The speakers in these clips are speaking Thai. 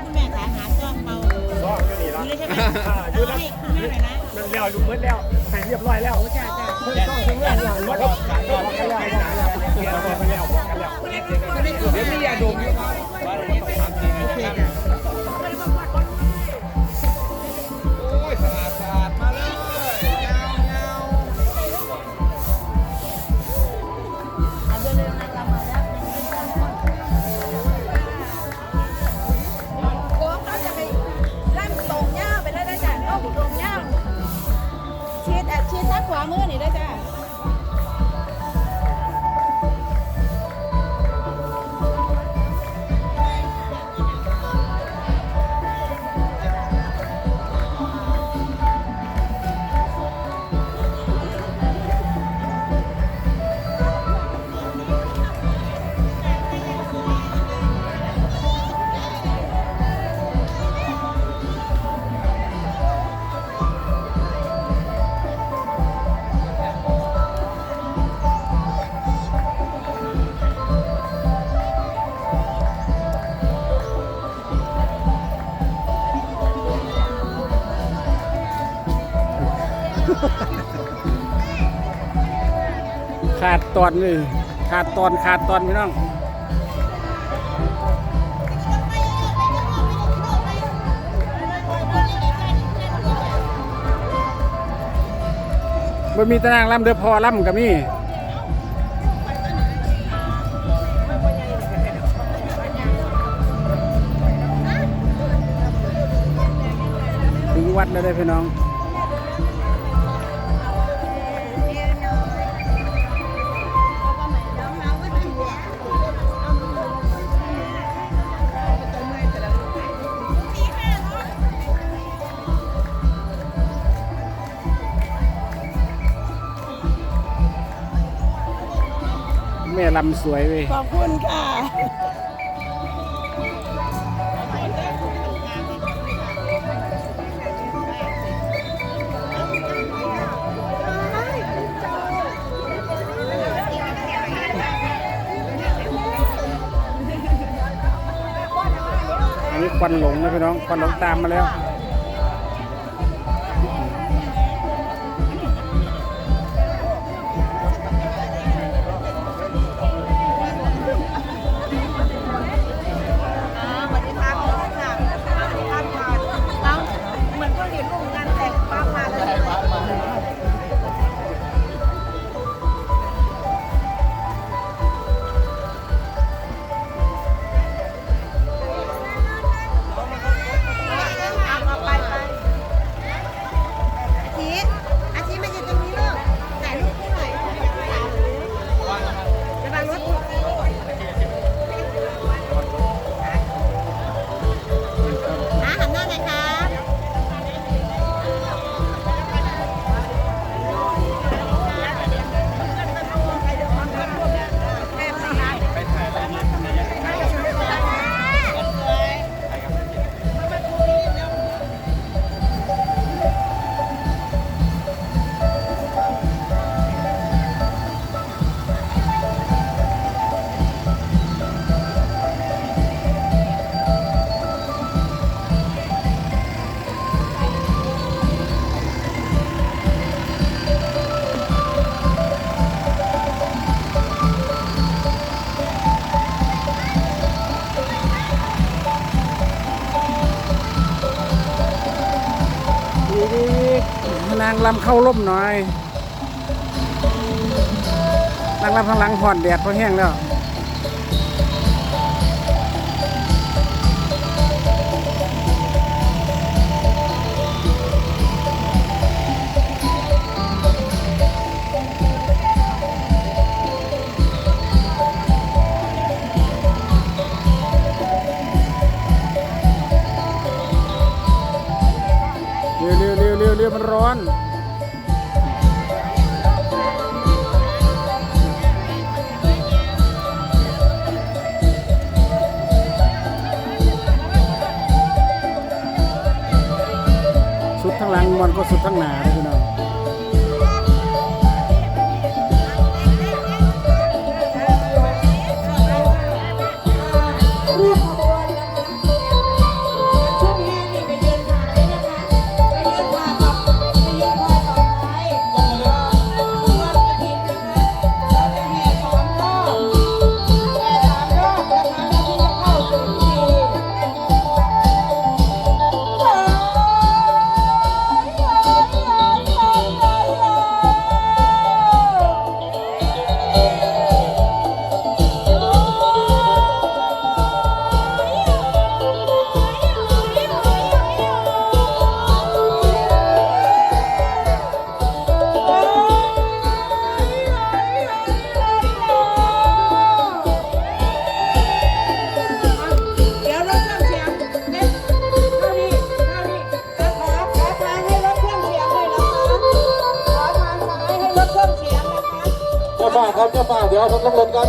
คุณแม่ขาหาซ่องเบาซองอยู่นี่ละนี่เลยใช่ไหมอ่าอยู่เอานะให้คุณแม่หน่อยนะมันแล้วอยู่เมื่อแล้วให้เรียบร้อยแล้วโอ้จ้าจ้าเพิ่งต้องถึงเรื่องอย่างรถรถกันแล้วกันแล้วบอกกันแล้วบอกกันแล้วเดี๋ยวมียาดมอยู่ครับว่าเราต้องทำจริงนะ ขวามือนี่ได้จ้ะขา ตอนเลยขาดตอนขาดตอนพี่น้องบ่มีตารางลำเดือพอลำกับมีถึงวัดแล้วได้พี่น้อง ม่ลำสวยเว้ยขอบคุณค่ะอันนี้ควันหลงนะพี่น้องควันหลงตามมาแล้วางลำเข้าร่มหน่อยนางลำข้างหลังห่อนแดดเพราะแห้งแล้ว มันก็สุดทั้งหนาเลย ฝากครับเจ้าฝากเดี๋ยวผมต้องลงกัน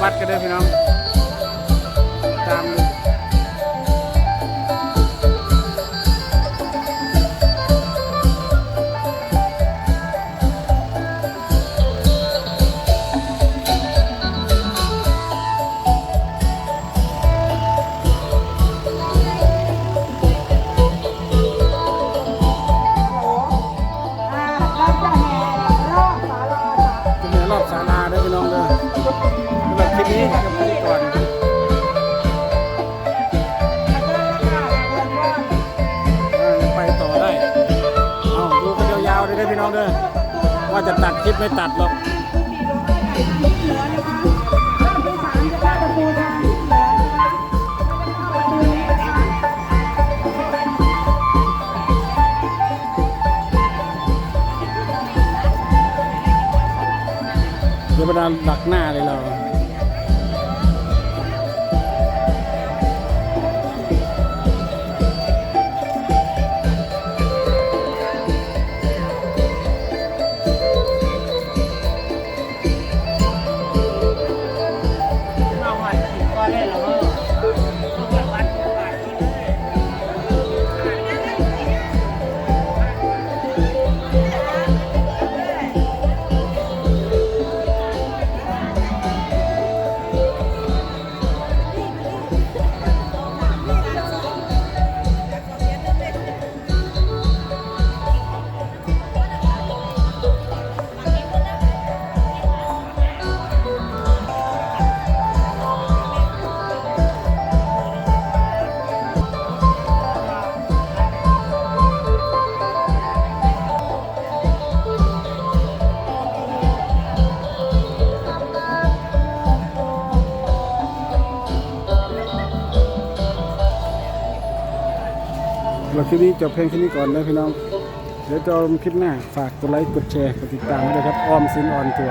เดินแง่รอบวัดก็ได้พี่น้อง ตามเลยจะเหนือรอบศาลาได้พี่น้องเลยสำหรับคลิป นี้กับพิธีก่อนอ่ายังไปต่อได้ เอาดูกันยาวๆเลยได้พี่น้องเด้อว่าจะตัดคลิปไม่ตัดหรอก เดี๋ยวประดานดักหน้าเลยเรา คลิปนี้จบเพลงแค่นี้ก่อนนะพี่น้อง เดี๋ยวจะเอาคลิปหน้า ฝากกดไลค์ กดแชร์ กดติดตามด้วยครับ ออมสินออนตัว